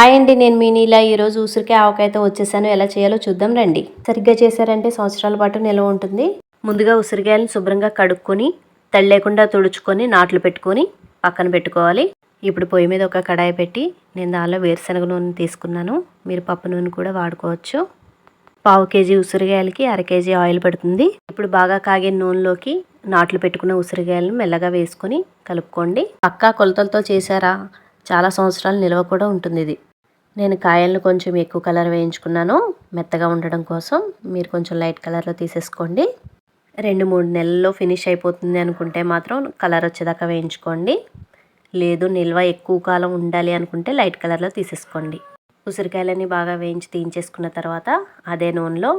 Hi అండి నేను మీ నీలా. ఈరోజు ఉసిరికాయ ఆవకాయతో వచ్చేసాను. ఎలా చేయాలో చూద్దాం రండి. సరిగ్గా చేశారంటే సంవత్సరాల పాటు నిల్వ ఉంటుంది. ముందుగా ఉసిరికాయలను శుభ్రంగా కడుక్కొని తడి లేకుండా తుడుచుకొని నాట్లు పెట్టుకొని పక్కన పెట్టుకోవాలి. ఇప్పుడు పొయ్యి మీద ఒక కడాయి పెట్టి నేను దానిలో వేరుశనగ నూనె తీసుకున్నాను. మీరు పప్పు నూనె కూడా వాడుకోవచ్చు. పావు కేజీ ఉసిరికాయలకి అర కేజీ ఆయిల్ పడుతుంది. ఇప్పుడు బాగా కాగే నూనెలోకి నాట్లు పెట్టుకున్న ఉసిరికాయలను మెల్లగా వేసుకొని కలుపుకోండి. పక్కా కొలతలతో చేశారా? చాలా సంవత్సరాలు నిల్వ కూడా ఉంటుంది ఇది. నేను కాయలను కొంచెం ఎక్కువ కలర్ వేయించుకున్నాను. మెత్తగా ఉండడం కోసం మీరు కొంచెం లైట్ కలర్లో తీసేసుకోండి. రెండు మూడు నెలల్లో ఫినిష్ అయిపోతుంది అనుకుంటే మాత్రం కలర్ వచ్చేదాకా వేయించుకోండి. లేదు నిల్వ ఎక్కువ కాలం ఉండాలి అనుకుంటే లైట్ కలర్లో తీసేసుకోండి. ఉసిరికాయలని బాగా వేయించి తీయించేసుకున్న తర్వాత అదే నూనెలో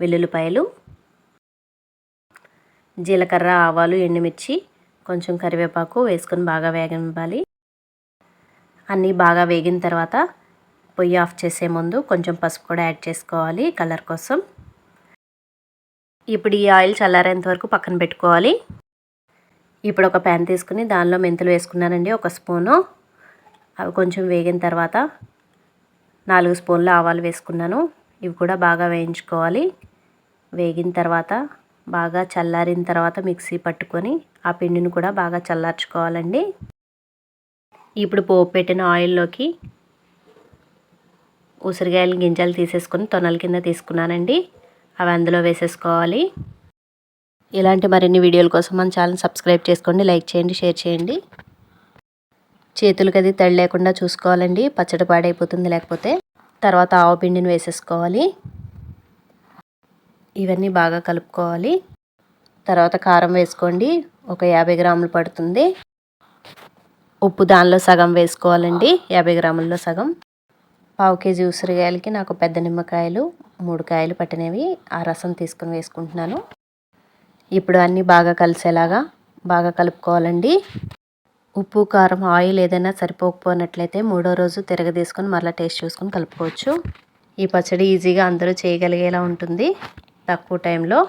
వెల్లుల్లిపాయలు జీలకర్ర ఆవాలు ఎండుమిర్చి కొంచెం కరివేపాకు వేసుకొని బాగా వేగనివ్వాలి. అన్నీ బాగా వేగిన తర్వాత పొయ్యి ఆఫ్ చేసే ముందు కొంచెం పసుపు కూడా యాడ్ చేసుకోవాలి కలర్ కోసం. ఇప్పుడు ఈ ఆయిల్ చల్లారేంత వరకు పక్కన పెట్టుకోవాలి. ఇప్పుడు ఒక ప్యాన్ తీసుకుని దానిలో మెంతులు వేసుకున్నానండి ఒక స్పూను. అవి కొంచెం వేగిన తర్వాత నాలుగు స్పూన్ల ఆవాలు వేసుకున్నాను ఇవి కూడా బాగా వేయించుకోవాలి. వేగిన తర్వాత బాగా చల్లారిన తర్వాత మిక్సీ పట్టుకొని ఆ పిండిని కూడా బాగా చల్లార్చుకోవాలండి. ఇప్పుడు పోపు పెట్టిన ఆయిల్లోకి ఉసిరికాయలు గింజలు తీసేసుకొని తొనల కింద తీసుకున్నానండి. అవి అందులో వేసేసుకోవాలి. ఇలాంటి మరిన్ని వీడియోల కోసం మన ఛానల్ సబ్స్క్రైబ్ చేసుకోండి లైక్ చేయండి షేర్ చేయండి. చేతులకి అది తడి లేకుండా చూసుకోవాలండి పచ్చడి పాడైపోతుంది లేకపోతే. తర్వాత ఆవు పిండిని వేసేసుకోవాలి. ఇవన్నీ బాగా కలుపుకోవాలి. తర్వాత కారం వేసుకోండి ఒక యాభై గ్రాములు పడుతుంది. ఉప్పు దానిలో సగం వేసుకోవాలండి యాభై గ్రాముల్లో సగం. పావు కేజీ ఉసిరికాయలకి నాకు పెద్ద నిమ్మకాయలు మూడు కాయలు పట్టినవి ఆ రసం తీసుకుని వేసుకుంటున్నాను. ఇప్పుడు అన్నీ బాగా కలిసేలాగా బాగా కలుపుకోవాలండి. ఉప్పు కారం ఆయిల్ ఏదైనా సరిపోకపోయినట్లయితే మూడో రోజు తిరగదీసుకొని మరలా టేస్ట్ చూసుకొని కలుపుకోవచ్చు. ఈ పచ్చడి ఈజీగా అందరూ చేయగలిగేలా ఉంటుంది తక్కువ టైంలో.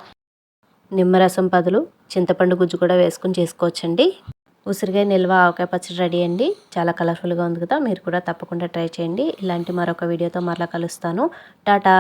నిమ్మరసం బదులు చింతపండు గుజ్జు కూడా వేసుకొని చేసుకోవచ్చండి. ఉసిరికాయ నిల్వ ఆవకాయ పచ్చడి రెడీ అండి. చాలా కలర్ఫుల్గా ఉంది కదా మీరు కూడా తప్పకుండా ట్రై చేయండి. ఇలాంటి మరొక వీడియోతో మరలా కలుస్తాను. టాటా!